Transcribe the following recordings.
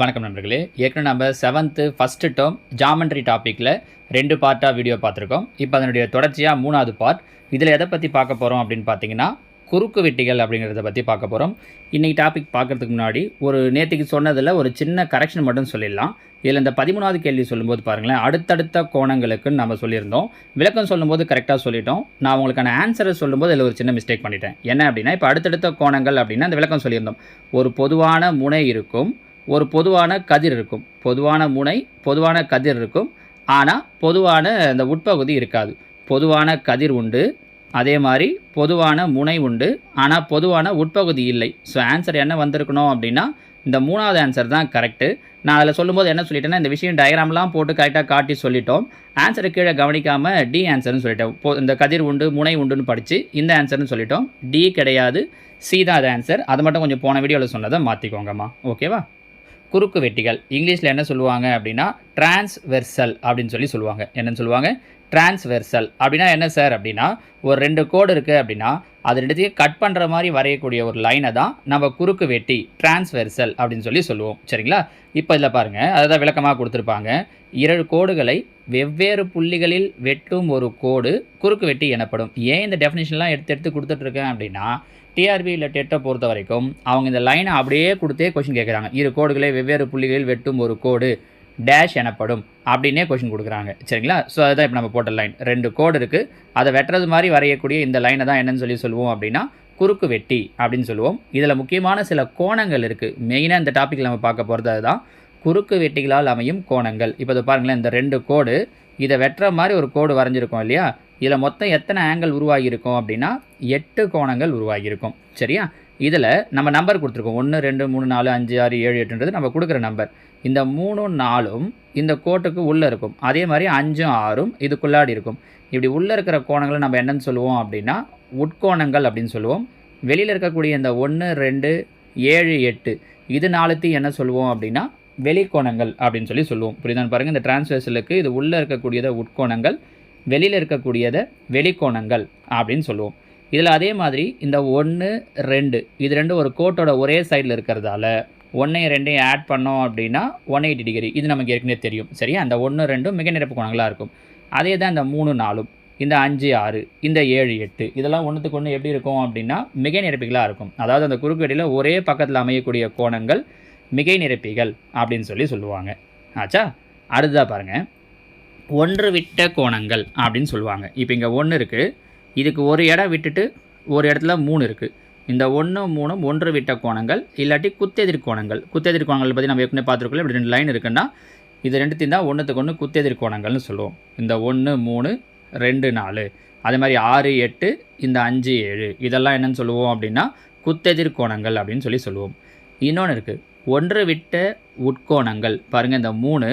வணக்கம் நண்பர்களே. ஏற்கனவே நம்ம செவன்த்து ஃபஸ்ட்டு டேர்ம் ஜாமெண்ட்ரி டாப்பிக்கில் ரெண்டு பார்ட்டாக வீடியோ பார்த்துருக்கோம். இப்போ அதனுடைய தொடர்ச்சியாக மூணாவது பார்ட் இதில் எதை பற்றி பார்க்க போகிறோம் அப்படின்னு பார்த்தீங்கன்னா குறுக்கு வெட்டிகள் அப்படிங்கிறத பற்றி பார்க்க போகிறோம் இன்றைக்கி டாபிக் பார்க்கறதுக்கு முன்னாடி ஒரு நேற்றுக்கு சொன்னதில் ஒரு சின்ன கரெக்ஷன் மட்டும் சொல்லிடலாம். இதில் இந்த பதிமூணாவது கேள்வி சொல்லும்போது பாருங்களேன் அடுத்தடுத்த கோணங்களுக்குன்னு நம்ம சொல்லியிருந்தோம். விளக்கம் சொல்லும்போது கரெக்டாக சொல்லிட்டோம். நான் உங்களுக்கான ஆன்சரை சொல்லும்போது இதில் ஒரு சின்ன மிஸ்டேக் பண்ணிட்டேன். என்ன அப்படின்னா இப்போ அடுத்தடுத்த கோணங்கள் அப்படின்னா அந்த விளக்கம் சொல்லியிருந்தோம். ஒரு பொதுவான முனை இருக்கும். ஒரு பொதுவான கதிர் இருக்கும். பொதுவான முனை பொதுவான கதிர் இருக்கும். ஆனால் பொதுவான அந்த உட்பகுதி இருக்காது. பொதுவான கதிர் உண்டு. அதே மாதிரி பொதுவான முனை உண்டு. ஆனால் பொதுவான உட்பகுதி இல்லை. ஸோ ஆன்சர் என்ன வந்திருக்கணும் அப்படின்னா இந்த மூணாவது ஆன்சர் தான் கரெக்டு நான் அதில் சொல்லும்போது என்ன சொல்லிட்டேன்னா இந்த விஷயம் டயக்ராம்லாம் போட்டு கரெக்டாக காட்டி சொல்லிட்டோம். ஆன்சரை கீழே கவனிக்காமல் டி ஆன்சர்னு சொல்லிட்டோம் இப்போ இந்த கதிர் உண்டு முனை உண்டுன்னு படித்து இந்த ஆன்சர்னு சொல்லிட்டோம். டி கிடையாது. சி தான் அது ஆன்சர் அது மட்டும் கொஞ்சம் போன வீடியோவில் சொன்னதை மாற்றிக்கோங்கம்மா ஓகேவா குறுக்கு வெட்டிகள். இங்கிலீஷில் என்ன சொல்லுவாங்க அப்படின்னா டிரான்ஸ்வெர்சல் அப்படின்னு சொல்லி சொல்லுவாங்க. என்னன்னு சொல்லுவாங்க? டிரான்ஸ்வெர்சல் அப்படின்னா என்ன சார் அப்படின்னா ஒரு ரெண்டு கோடு இருக்குது அப்படின்னா அது ரெண்டுத்தையும் கட் பண்ணுற மாதிரி வரையக்கூடிய ஒரு லைனை தான் நம்ம குறுக்கு வெட்டி டிரான்ஸ்வெர்சல் அப்படின்னு சொல்லி சொல்லுவோம். சரிங்களா? இப்போ இதில் பாருங்கள் அதை தான் விளக்கமாக கொடுத்துருப்பாங்க. இரண்டு கோடுகளை வெவ்வேறு புள்ளிகளில் வெட்டும் ஒரு கோடு குறுக்கு வெட்டி எனப்படும். ஏன் இந்த டெஃபினேஷன்லாம் எடுத்து எடுத்து கொடுத்துட்ருக்கேன் அப்படின்னா டிஆர்பி இல்லை டெட்டை பொறுத்த வரைக்கும் அவங்க இந்த லைனை அப்படியே கொடுத்தே கொஷின் கேட்குறாங்க இரு கோடுகளை வெவ்வேறு புள்ளிகளில் வெட்டும் ஒரு கோடு டேஷ் எனப்படும் அப்படின்னே கொஷின் கொடுக்குறாங்க. சரிங்களா? ஸோ அதுதான் இப்போ நம்ம போட்ட லைன் ரெண்டு கோடு இருக்குது அதை வெட்டுறது மாதிரி வரையக்கூடிய இந்த லைனை தான் என்னன்னு சொல்லி சொல்லுவோம் அப்படின்னா குறுக்கு வெட்டி அப்படின்னு சொல்லுவோம். இதில் முக்கியமான சில கோணங்கள் இருக்குது மெயினாக இந்த டாப்பிக்கில் நம்ம பார்க்க போகிறது அதுதான். குறுக்கு வெட்டிகளால் அமையும் கோணங்கள். இப்போ இதை பாருங்களேன். இந்த ரெண்டு கோடு இதை வெட்டுற மாதிரி ஒரு கோடு வரைஞ்சிருக்கோம் இல்லையா? இதில் மொத்தம் எத்தனை ஆங்கிள் உருவாகியிருக்கும் அப்படின்னா எட்டு கோணங்கள் உருவாகியிருக்கும். சரியா? இதில் நம்ம நம்பர் கொடுத்துருக்கோம். ஒன்று ரெண்டு மூணு நாலு அஞ்சு ஆறு ஏழு எட்டுன்றது நம்ம கொடுக்குற நம்பர் இந்த மூணும் நாலும் இந்த கோட்டுக்கு உள்ளே இருக்கும். அதே மாதிரி அஞ்சும் ஆறும் இதுக்குள்ளாடி இருக்கும். இப்படி உள்ளே இருக்கிற கோணங்களை நம்ம என்னன்னு சொல்லுவோம் அப்படின்னா உட்கோணங்கள் அப்படின்னு சொல்லுவோம். வெளியில் இருக்கக்கூடிய இந்த ஒன்று ரெண்டு ஏழு எட்டு இது நாலுத்தையும் என்ன சொல்லுவோம் அப்படின்னா வெளிக்கோணங்கள் அப்படின்னு சொல்லி சொல்லுவோம். புரியுதான் பாருங்கள் இந்த டிரான்ஸ்வர்சலுக்கு இது உள்ளே இருக்கக்கூடியதை உட்கோணங்கள் வெளியில் இருக்கக்கூடியதை வெளிக்கோணங்கள் அப்படின்னு சொல்லுவோம். இதில் அதே மாதிரி இந்த ஒன்று ரெண்டு இது ரெண்டு ஒரு கோட்டோட ஒரே சைடில் இருக்கிறதால ஒன்றையும் ரெண்டையும் ஆட் பண்ணோம் அப்படின்னா ஒன் எயிட்டி டிகிரி இது நமக்கு ஏற்கனவே தெரியும். சரியா? அந்த ஒன்று ரெண்டும் மிக நிரப்பு கோணங்களாக இருக்கும். அதே தான் இந்த மூணு நாலும் இந்த அஞ்சு ஆறு இந்த ஏழு எட்டு இதெல்லாம் ஒன்றுத்துக்கு ஒன்று எப்படி இருக்கும் அப்படின்னா மிகை நிரப்பிகளாக இருக்கும். அதாவது அந்த குறுக்குவெட்டியில் ஒரே பக்கத்தில் அமையக்கூடிய கோணங்கள் மிகை நிரப்பிகள் அப்படின்னு சொல்லி சொல்லுவாங்க. ஆச்சா? அடுத்ததாக பாருங்கள் ஒன்று விட்ட கோணங்கள் அப்படின்னு சொல்லுவாங்க. இப்போ இங்கே ஒன்று இருக்குது இதுக்கு ஒரு இடம் விட்டுட்டு ஒரு இடத்துல மூணு இருக்குது இந்த ஒன்று மூணும் ஒன்று விட்ட கோணங்கள் இல்லாட்டி குத்தெதிர் கோணங்கள். குத்தெதிர் கோணங்கள் பற்றி நம்ம ஏற்கனவே பார்த்துருக்கோம் இப்படி ரெண்டு லைன் இருக்குன்னா இது ரெண்டுத்தையும் தான் ஒன்றுத்துக்கு ஒன்று குத்தெதிர் கோணங்கள்னு சொல்லுவோம். இந்த ஒன்று மூணு ரெண்டு நாலு. அதே மாதிரி ஆறு எட்டு இந்த அஞ்சு ஏழு. இதெல்லாம் என்னென்னு சொல்லுவோம் அப்படின்னா குத்தெதிர் கோணங்கள் அப்படின்னு சொல்லி சொல்லுவோம். இன்னொன்று இருக்குது ஒன்று விட்ட உட்கோணங்கள். பாருங்கள் இந்த மூணு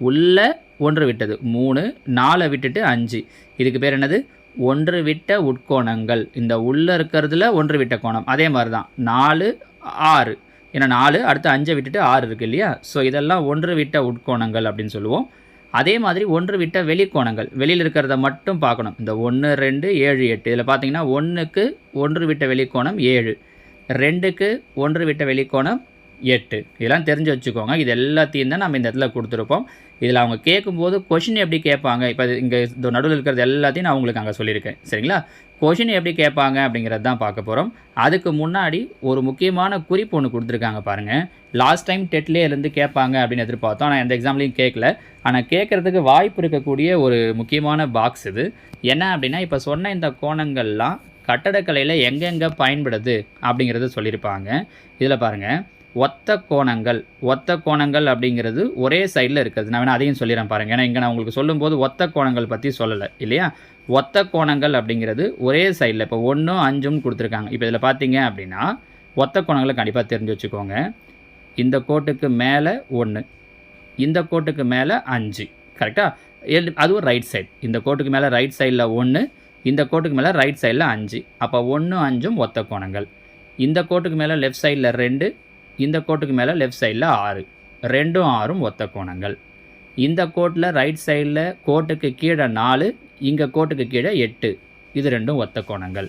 உள்ள ஒன்று விட்டது. மூணு நாலை விட்டுட்டு அஞ்சு. இதுக்கு பேர் என்னது? ஒன்று விட்ட உட்கோணங்கள். இந்த உள்ளே இருக்கிறதுல ஒன்று விட்ட கோணம். அதே மாதிரி தான் நாலு ஆறு. ஏன்னா நாலு அடுத்து அஞ்சை விட்டுட்டு ஆறு இருக்குது இல்லையா? ஸோ இதெல்லாம் ஒன்று விட்ட உட்கோணங்கள் அப்படின்னு சொல்லுவோம். அதே மாதிரி ஒன்று விட்ட வெளிக்கோணங்கள். வெளியில் இருக்கிறத மட்டும் பார்க்கணும். இந்த ஒன்று ரெண்டு ஏழு எட்டு. இதில் பார்த்தீங்கன்னா ஒன்றுக்கு ஒன்று விட்ட வெளிக்கோணம் ஏழு. ரெண்டுக்கு ஒன்று விட்ட வெளிக்கோணம் எட்டு. இதெல்லாம் தெரிஞ்சு வச்சுக்கோங்க. இது எல்லாத்தையும் தான் நம்ம இந்த இடத்துல கொடுத்துருப்போம் இதில் அவங்க கேட்கும்போது கொஷின் எப்படி கேட்பாங்க? இப்போ இங்கே இந்த நடுவில் இருக்கிறது எல்லாத்தையும் நான் உங்களுக்கு அங்கே சொல்லியிருக்கேன். சரிங்களா? கொஷின் எப்படி கேட்பாங்க அப்படிங்கிறது தான் பார்க்க போகிறோம் அதுக்கு முன்னாடி ஒரு முக்கியமான குறிப்பு ஒன்று கொடுத்துருக்காங்க பாருங்கள் லாஸ்ட் டைம் டெட்லேயே இருந்து கேட்பாங்க அப்படின்னு எதிர்பார்த்தோம். ஆனால் எந்த எக்ஸாம்லையும் கேட்கல. ஆனால் கேட்குறதுக்கு வாய்ப்பு இருக்கக்கூடிய ஒரு முக்கியமான பாக்ஸ் இது. என்ன அப்படின்னா இப்போ சொன்ன இந்த கோணங்கள்லாம் கட்டடக்கலையில் எங்கெங்கே பயன்படுது அப்படிங்கிறத சொல்லியிருப்பாங்க. இதில் பாருங்கள் ஒத்த கோணங்கள் ஒத்த கோணங்கள் அப்படிங்கிறது ஒரே சைடில் இருக்கிறது. நான் வேணால் அதையும் சொல்லிடுறேன் பாருங்கள் ஏன்னா இங்கே நான் உங்களுக்கு சொல்லும்போது ஒத்த கோணங்கள் பற்றி சொல்லலை இல்லையா? ஒத்த கோணங்கள் அப்படிங்கிறது ஒரே சைடில் இப்போ ஒன்றும் அஞ்சும் கொடுத்துருக்காங்க. இப்போ இதில் பார்த்தீங்க அப்படின்னா ஒத்த கோணங்களை கண்டிப்பாக தெரிஞ்சு வச்சுக்கோங்க. இந்த கோட்டுக்கு மேலே ஒன்று இந்த கோட்டுக்கு மேலே அஞ்சு கரெக்டாக அதுவும் ரைட் சைடு இந்த கோட்டுக்கு மேலே ரைட் சைடில் ஒன்று இந்த கோட்டுக்கு மேலே ரைட் சைடில் அஞ்சு. அப்போ ஒன்று அஞ்சும் ஒத்த கோணங்கள். இந்த கோட்டுக்கு மேலே லெஃப்ட் சைடில் ரெண்டு இந்த கோட்டுக்கு மேலே லெஃப்ட் சைடில் ஆறு. ரெண்டும் ஆறும் ஒத்த கோணங்கள். இந்த கோட்டில் ரைட் சைடில் கோட்டுக்கு கீழே நாலு இங்கே கோட்டுக்கு கீழே எட்டு. இது ரெண்டும் ஒத்த கோணங்கள்.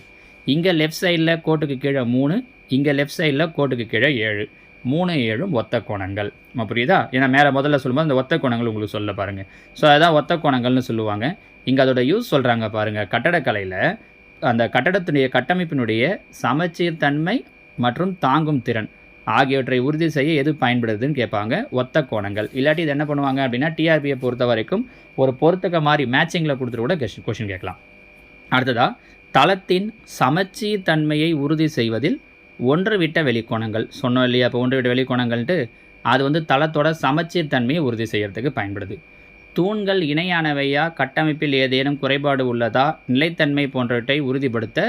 இங்கே லெஃப்ட் சைடில் கோட்டுக்கு கீழே மூணு இங்கே லெஃப்ட் சைடில் கோட்டுக்கு கீழே ஏழு. மூணு ஏழும் ஒத்த கோணங்கள். நம்ம புரியுதா? ஏன்னா மேலே முதல்ல சொல்லும்போது அந்த ஒத்த கோணங்கள் உங்களுக்கு சொல்ல பாருங்கள் ஸோ அதான் ஒத்த கோணங்கள்னு சொல்லுவாங்க. இங்கே அதோட யூஸ் சொல்கிறாங்க பாருங்கள் கட்டடக்கலையில் அந்த கட்டடத்தினுடைய கட்டமைப்பினுடைய சமச்சீர் தன்மை மற்றும் தாங்கும் திறன். ஆகியவற்றை உறுதி செய்ய எது பயன்படுதுன்னு கேட்பாங்க ஒத்த கோணங்கள். இல்லாட்டி இது என்ன பண்ணுவாங்க அப்படின்னா டிஆர்பியை பொறுத்த வரைக்கும் ஒரு பொருத்தக்க மாதிரி மேட்சிங்கில் கொடுத்துட்டு கூட கொஷின் கொஷின் கேட்கலாம். அடுத்ததாக தளத்தின் சமச்சீர் தன்மையை உறுதி செய்வதில் ஒன்று விட்ட வெளிக்கோணங்கள். சொன்னோம் இல்லையா இப்போ ஒன்று விட்ட வெளிக்கோணங்கள்ட்டு அது வந்து தளத்தோட சமச்சீர் தன்மையை உறுதி செய்கிறதுக்கு பயன்படுது. தூண்கள் இணையானவையா கட்டமைப்பில் ஏதேனும் குறைபாடு உள்ளதா நிலைத்தன்மை போன்றவற்றை உறுதிப்படுத்த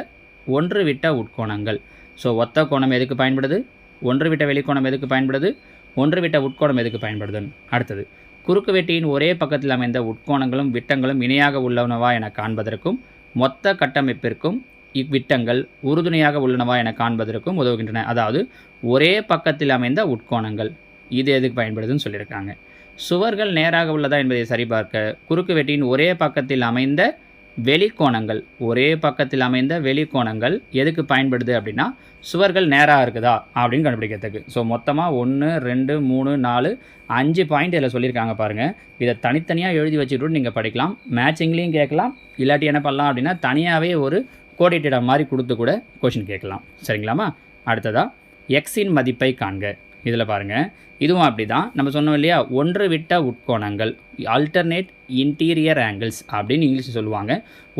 ஒன்று விட்ட உட்கோணங்கள். ஸோ ஒத்த கோணம் எதுக்கு பயன்படுது? ஒன்று விட்ட வெளிக்கோணம் எதுக்கு பயன்படுது? ஒன்று விட்ட உட்கோணம் எதுக்கு பயன்படுதுன்னு. அடுத்தது குறுக்கு வெட்டியின் ஒரே பக்கத்தில் அமைந்த உட்கோணங்களும் விட்டங்களும் இணையாக உள்ளனவா என காண்பதற்கும் மொத்த கட்டமைப்பிற்கும் இவ்விட்டங்கள் உறுதுணையாக உள்ளனவா என காண்பதற்கும் உதவுகின்றன. அதாவது ஒரே பக்கத்தில் அமைந்த உட்கோணங்கள். இது எதுக்கு பயன்படுதுன்னு சொல்லியிருக்காங்க. சுவர்கள் நேராக உள்ளதா என்பதை சரிபார்க்க குறுக்கு வெட்டியின் ஒரே பக்கத்தில் அமைந்த வெளிக்கோணங்கள். ஒரே பக்கத்தில் அமைந்த வெளிக்கோணங்கள் எதுக்கு பயன்படுது அப்படின்னா சுவர்கள் நேராக இருக்குதா அப்படின்னு கண்டுபிடிக்கிறதுக்கு. ஸோ மொத்தமாக ஒன்று ரெண்டு மூணு நாலு அஞ்சு பாயிண்ட் இதில் சொல்லியிருக்காங்க பாருங்கள் இதை தனித்தனியாக எழுதி வச்சுக்கிட்டு நீங்கள் படிக்கலாம். மேட்சிங்லேயும் கேட்கலாம். இல்லாட்டி என்ன பண்ணலாம் அப்படின்னா தனியாகவே ஒரு கோடிட்டிடம் மாதிரி கொடுத்து கூட கொஷின் கேட்கலாம். சரிங்களாமா அடுத்ததாக எக்ஸின் மதிப்பை காண்க. இதில் பாருங்கள் இதுவும் அப்படி தான் நம்ம சொன்னோம் இல்லையா? ஒன்று விட்ட உட்கோணங்கள் ஆல்டர்னேட் இன்டீரியர் ஆங்கிள்ஸ் அப்படின்னு இங்கிலீஷ் சொல்லுவாங்க.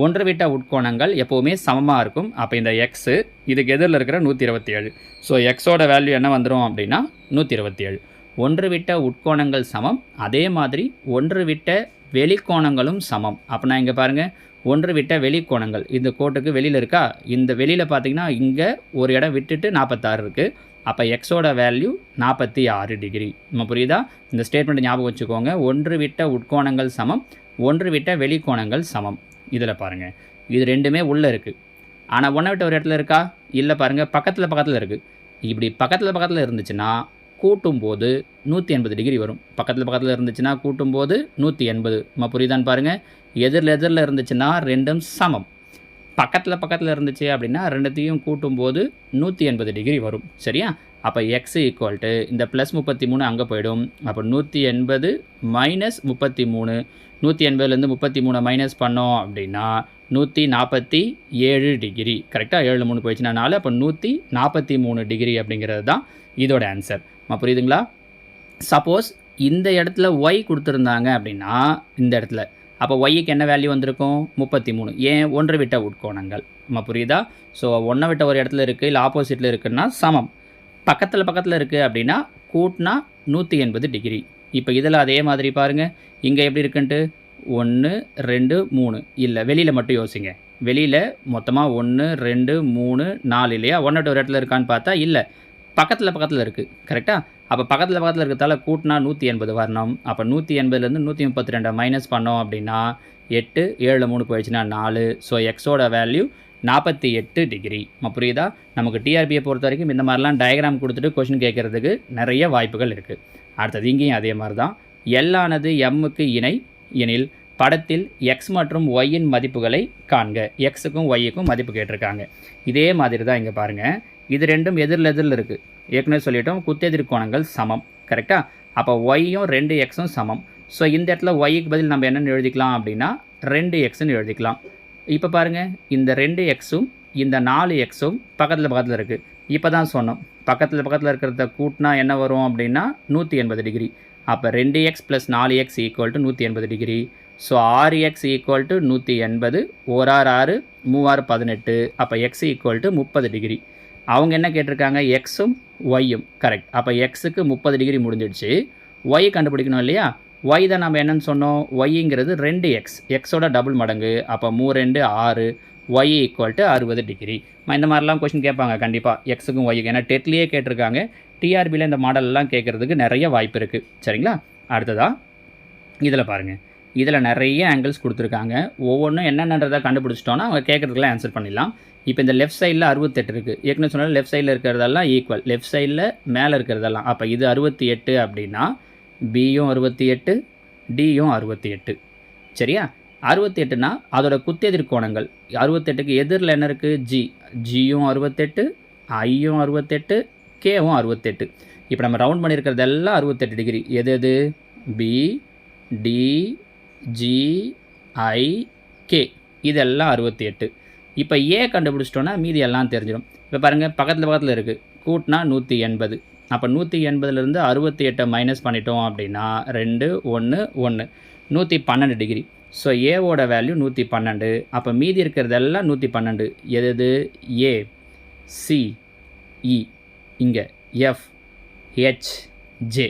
ஒன்று விட்ட உட்கோணங்கள் எப்போவுமே சமமாக இருக்கும். அப்போ இந்த எக்ஸு இதுக்கு எதிரில் இருக்கிற நூற்றி இருபத்தி ஏழு ஸோ எக்ஸோட வேல்யூ என்ன வந்துடும் அப்படின்னா நூற்றி இருபத்தி ஏழு ஒன்று விட்ட உட்கோணங்கள் சமம். அதே மாதிரி ஒன்று விட்ட வெளிக்கோணங்களும் சமம். அப்படின்னா இங்கே பாருங்கள் ஒன்று விட்ட வெளிக்கோணங்கள் இந்த கோட்டுக்கு வெளியில் இருக்கா? இந்த வெளியில் பார்த்தீங்கன்னா இங்கே ஒரு இடம் விட்டுட்டு நாற்பத்தாறு இருக்குது அப்போ எக்ஸோட வேல்யூ நாற்பத்தி ஆறு டிகிரி நம்ம புரியுதா? இந்த ஸ்டேட்மெண்ட் ஞாபகம் வச்சுக்கோங்க. ஒன்று விட்ட உட்கோணங்கள் சமம் ஒன்று விட்ட வெளிக்கோணங்கள் சமம். இதில் பாருங்கள் இது ரெண்டுமே உள்ளே இருக்குது ஆனால் ஒன்றை விட்ட ஒரு இடத்துல இருக்கா? இல்லை பாருங்கள் பக்கத்தில் பக்கத்தில் இருக்குது இப்படி பக்கத்தில் பக்கத்தில் இருந்துச்சுன்னா கூட்டும்போது நூற்றி எண்பது டிகிரி வரும். பக்கத்தில் பக்கத்தில் இருந்துச்சுன்னா கூட்டும்போது நூற்றி எண்பது. நம்ம புரியுதான்னு பாருங்கள் எதிரில் எதிரில் இருந்துச்சுன்னா ரெண்டும் சமம். பக்கத்தில் பக்கத்தில் இருந்துச்சு அப்படின்னா ரெண்டுத்தையும் கூட்டும்போது நூற்றி எண்பது டிகிரி வரும். சரியா? அப்போ எக்ஸ் ஈக்குவல் டு இந்த ப்ளஸ் முப்பத்தி மூணு அங்கே போயிடும். அப்போ நூற்றி எண்பது மைனஸ் முப்பத்தி மூணு. நூற்றி எண்பதுலேருந்து முப்பத்தி மூணு மைனஸ் பண்ணோம் அப்படின்னா நூற்றி நாற்பத்தி ஏழு டிகிரி கரெக்டாக ஏழு மூணு போயிடுச்சுன்னா நாலு அப்போ நூற்றி நாற்பத்தி மூணு டிகிரி அப்படிங்கிறது தான் இதோட ஆன்சர் புரியுதுங்களா? சப்போஸ் இந்த இடத்துல ஒய் கொடுத்துருந்தாங்க அப்படின்னா இந்த இடத்துல அப்போ ஒய்க்கு என்ன வேல்யூ வந்திருக்கும்? முப்பத்தி மூணு. ஏன்? ஒன்று விட்ட உட்கோணங்கள். நம்ம புரியுதா? ஸோ ஒன்றை விட்ட ஒரு இடத்துல இருக்குது இல்லை ஆப்போசிட்டில் இருக்குன்னா சமம். பக்கத்தில் பக்கத்தில் இருக்குது அப்படின்னா கூட்டினா நூற்றி எண்பது டிகிரி இப்போ இதில் அதே மாதிரி பாருங்கள் இங்கே எப்படி இருக்குன்ட்டு? ஒன்று ரெண்டு மூணு. இல்லை வெளியில் மட்டும் யோசிங்க. வெளியில் மொத்தமாக ஒன்று ரெண்டு மூணு நாலு இல்லையா? ஒன்று ஒரு இடத்துல இருக்கான்னு பார்த்தா இல்லை. பக்கத்தில் பக்கத்தில் இருக்குது கரெக்டாக அப்போ பக்கத்தில் பக்கத்தில் இருக்கிறதால கூட்டினா நூற்றி எண்பது வரணும். அப்போ நூற்றி எண்பதுலேருந்து நூற்றி முப்பத்தி ரெண்டை மைனஸ் பண்ணோம் அப்படின்னா எட்டு ஏழு மூணு போயிடுச்சுன்னா நாலு. ஸோ எக்ஸோட வேல்யூ நாற்பத்தி எட்டு டிகிரி புரியுதா? நமக்கு டிஆர்பியை பொறுத்த வரைக்கும் இந்த மாதிரிலாம் டயக்ராம் கொடுத்துட்டு கொஷின் கேட்குறதுக்கு நிறைய வாய்ப்புகள் இருக்குது அடுத்தது இங்கேயும் அதே மாதிரி தான் எல்லானது எம்முக்கு இணை. எனில் படத்தில் எக்ஸ் மற்றும் ஒய்யின் மதிப்புகளை காண்க. எக்ஸுக்கும் ஒய்யுக்கும் மதிப்பு கேட்டிருக்காங்க. இதே மாதிரி தான் இங்கே பாருங்கள் இது ரெண்டும் எதிரில் எதிரில் இருக்குது ஏற்கனவே சொல்லிட்டோம் குத்தெதிர் கோணங்கள் சமம். கரெக்டாக அப்போ ஒய்யும் ரெண்டு எக்ஸும் சமம். ஸோ இந்த இடத்துல ஒய்க்கு பதில் நம்ம என்னென்னு எழுதிக்கலாம் அப்படின்னா ரெண்டு எக்ஸ்ன்னு எழுதிக்கலாம். இப்போ பாருங்கள் இந்த ரெண்டு எக்ஸும் இந்த நாலு எக்ஸும் பக்கத்தில் பக்கத்தில் இருக்குது இப்போ தான் சொன்னோம் பக்கத்தில் பக்கத்தில் இருக்கிறத கூட்டினா என்ன வரும் அப்படின்னா நூற்றி எண்பது டிகிரி. அப்போ ரெண்டு எக்ஸ் ப்ளஸ் நாலு எக்ஸ் ஈக்குவல் டு நூற்றி எண்பது டிகிரி. ஸோ ஆறு எக்ஸ் ஈக்குவல் டு நூற்றி எண்பது ஓராறு ஆறு மூவாறு பதினெட்டு. அப்போ எக்ஸ் ஈக்குவல் டு முப்பது டிகிரி. அவங்க என்ன கேட்டிருக்காங்க? எக்ஸும் ஒய்யும் கரெக்ட் அப்போ எக்ஸுக்கு முப்பது டிகிரி முடிஞ்சிடுச்சு. ஒய் கண்டுபிடிக்கணும் இல்லையா? ஒய் தான் நம்ம என்னன்னு சொன்னோம். ஒய்ங்கிறது ரெண்டு எக்ஸ் எக்ஸோட டபுள் மடங்கு. அப்போ மூ ரெண்டு ஆறு. ஒய் ஈக்குவல் டு அறுபது டிகிரி இந்த மாதிரிலாம் கொஷின் கேட்பாங்க. கண்டிப்பாக எக்ஸுக்கும் ஒய்க்கும் ஏன்னா டெட்லேயே கேட்டிருக்காங்க. டிஆர்பியில் இந்த மாடல்லாம் கேட்குறதுக்கு நிறைய வாய்ப்பு இருக்குது சரிங்களா? அடுத்ததாக இதில் பாருங்கள் இதில் நிறைய ஆங்கிள்ஸ் கொடுத்துருக்காங்க. ஒவ்வொன்றும் என்னென்னன்றதை கண்டுபிடிச்சிட்டோன்னா அவங்க கேட்குறதுக்குலாம் ஆன்சர் பண்ணிடலாம். இப்போ இந்த லெஃப்ட் சைடில் அறுபத்தெட்டு இருக்குது ஏற்கனவே சொன்னால் லெஃப்ட் சைடில் இருக்கிறதெல்லாம் ஈக்குவல் லெஃப்ட் சைடில் மேலே இருக்கிறதெல்லாம். அப்போ இது அறுபத்தி எட்டு அப்படின்னா பியும் அறுபத்தி எட்டு டியும் அறுபத்தி எட்டு சரியா? அறுபத்தி எட்டுனா அதோட குத்தெதிர் கோணங்கள். அறுபத்தெட்டுக்கு எதிரில் என்ன இருக்குது ஜி ஜியும் அறுபத்தெட்டு ஐயும் அறுபத்தெட்டு கேவும் அறுபத்தெட்டு. இப்போ நம்ம ரவுண்ட் பண்ணியிருக்கிறதெல்லாம் அறுபத்தெட்டு டிகிரி எது எது? B D G I K இதெல்லாம் அறுபத்தி எட்டு. இப்போ ஏ கண்டுபிடிச்சிட்டோன்னா மீதி எல்லாம் தெரிஞ்சிடும். இப்போ பாருங்கள் பக்கத்தில் பக்கத்தில் இருக்குது கூட்டினா நூற்றி எண்பது. அப்போ நூற்றி எண்பதுலேருந்து அறுபத்தி எட்டை மைனஸ் பண்ணிட்டோம் அப்படின்னா ரெண்டு ஒன்று ஒன்று நூற்றி பன்னெண்டு டிகிரி ஸோ ஏவோட வேல்யூ நூற்றி பன்னெண்டு. அப்போ மீதி இருக்கிறதெல்லாம் நூற்றி பன்னெண்டு. எது எது ஏ சி e. இ இங்கே எஃப் ஹெச் ஜே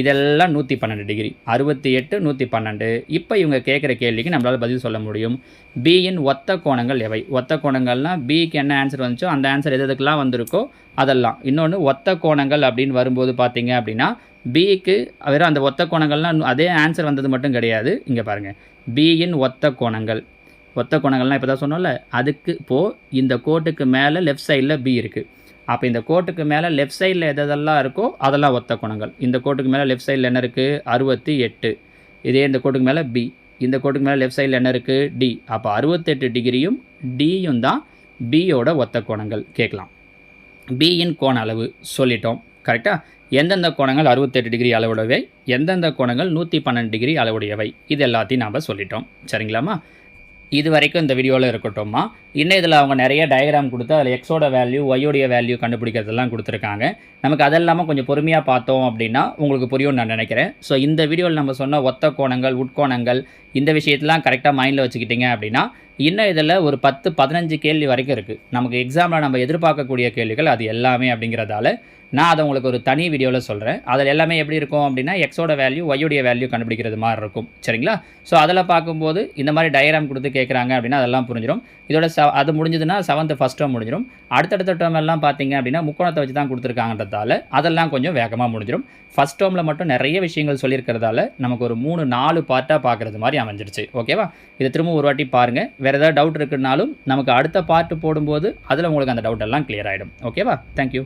இதெல்லாம் நூற்றி பன்னெண்டு டிகிரி அறுபத்தி எட்டு நூற்றி பன்னெண்டு. இப்போ இவங்க கேட்குற கேள்விக்கு நம்மளால் பதில் சொல்ல முடியும். பியின் ஒத்த கோணங்கள் எவை? ஒத்த கோணங்கள்னால் பிக்கு என்ன ஆன்சர் வந்துச்சோ அந்த ஆன்சர் எது எதுக்கெல்லாம் வந்திருக்கோ அதெல்லாம். இன்னொன்று ஒத்த கோணங்கள் அப்படின்னு வரும்போது பார்த்தீங்க அப்படின்னா பிக்கு வெறும் அந்த ஒத்த கோணங்கள்லாம் அதே ஆன்சர் வந்தது மட்டும் கிடையாது. இங்கே பாருங்கள் பியின் ஒத்த கோணங்கள். ஒத்த கோணங்கள்லாம் இப்போ தான் சொன்னோம்ல அதுக்கு இப்போது இந்த கோட்டுக்கு மேலே லெஃப்ட் சைடில் பி இருக்குது அப்போ இந்த கோட்டுக்கு மேலே லெஃப்ட் சைடில் எதெல்லாம் இருக்கோ அதெல்லாம் ஒத்த கோணங்கள். இந்த கோட்டுக்கு மேலே லெஃப்ட் சைடில் என்ன இருக்குது அறுபத்தி எட்டு. இதே இந்த கோட்டுக்கு மேலே பி இந்த கோட்டுக்கு மேலே லெஃப்ட் சைடில் என்ன இருக்குது டி அப்போ அறுபத்தெட்டு டிகிரியும் டியும் தான் பியோட ஒத்த கோணங்கள். கேட்கலாம். பியின் கோண அளவு சொல்லிட்டோம். கரெக்டாக எந்தெந்த கோணங்கள் அறுபத்தெட்டு டிகிரி அளவுடையவை? எந்தெந்த கோணங்கள் நூற்றி பன்னெண்டு டிகிரி அளவுடையவை? இது எல்லாத்தையும் நாம் சொல்லிட்டோம். சரிங்களாம்மா? இது வரைக்கும் இந்த வீடியோவில் இருக்கட்டும்மா. இன்னும் இதில் அவங்க நிறைய டயக்ராம் கொடுத்து அதில் எக்ஸோட வேல்யூ ஒய்யோடைய வேல்யூ கண்டுபிடிக்கிறதெல்லாம் கொடுத்துருக்காங்க. நமக்கு அதெல்லாமல் கொஞ்சம் பொறுமையாக பார்த்தோம் அப்படின்னா உங்களுக்கு புரியும்னு நான் நினைக்கிறேன். ஸோ இந்த வீடியோவில் நம்ம சொன்ன ஒத்த கோணங்கள் உட்கோணங்கள் இந்த விஷயத்தெலாம் கரெக்டாக மைண்டில் வச்சுக்கிட்டிங்க அப்படின்னா இன்னும் இதில் ஒரு பத்து பதினஞ்சு கேள்வி வரைக்கும் இருக்குது நமக்கு எக்ஸாமில் நம்ம எதிர்பார்க்கக்கூடிய கேள்விகள் அது எல்லாமே அப்படிங்கிறதால நான் அதை உங்களுக்கு ஒரு தனி வீடியோவில் சொல்கிறேன் அதில் எல்லாமே எப்படி இருக்கும் அப்படின்னா எக்ஸோட வேல்யூ ஒய்யுடைய வேல்யூ கண்டுபிடிக்கிறது மாதிரி இருக்கும். சரிங்களா? ஸோ அதில் பார்க்கும்போது இந்த மாதிரி டயராம் கொடுத்து கேட்குறாங்க அப்படின்னா அதெல்லாம் புரிஞ்சிடும் இதோட ச அது முடிஞ்சதுன்னா செவன்த்து ஃபஸ்ட் டேர்ம் முடிஞ்சிடும் அடுத்தடுத்த டேர்ம் எல்லாம் பார்த்தீங்க அப்படின்னா முக்கோணத்தை வச்சு தான் கொடுத்துருக்காங்கன்றதால அதெல்லாம் கொஞ்சம் வேகமாக முடிஞ்சிடும் ஃபஸ்ட் டேர்மில் மட்டும் நிறைய விஷயங்கள் சொல்லியிருக்கிறதால நமக்கு ஒரு மூணு நாலு பார்ட்டாக பார்க்குறது மாதிரி அமைஞ்சிருச்சு. ஓகேவா இதை திரும்ப ஒரு வாட்டி பாருங்கள் வேறு ஏதாவது டவுட் இருக்குனாலும் நமக்கு அடுத்த பார்ட்டு போடும்போது அதில் உங்களுக்கு அந்த டவுட் எல்லாம் கிளியர் ஆகிடும் ஓகேவா தேங்க்யூ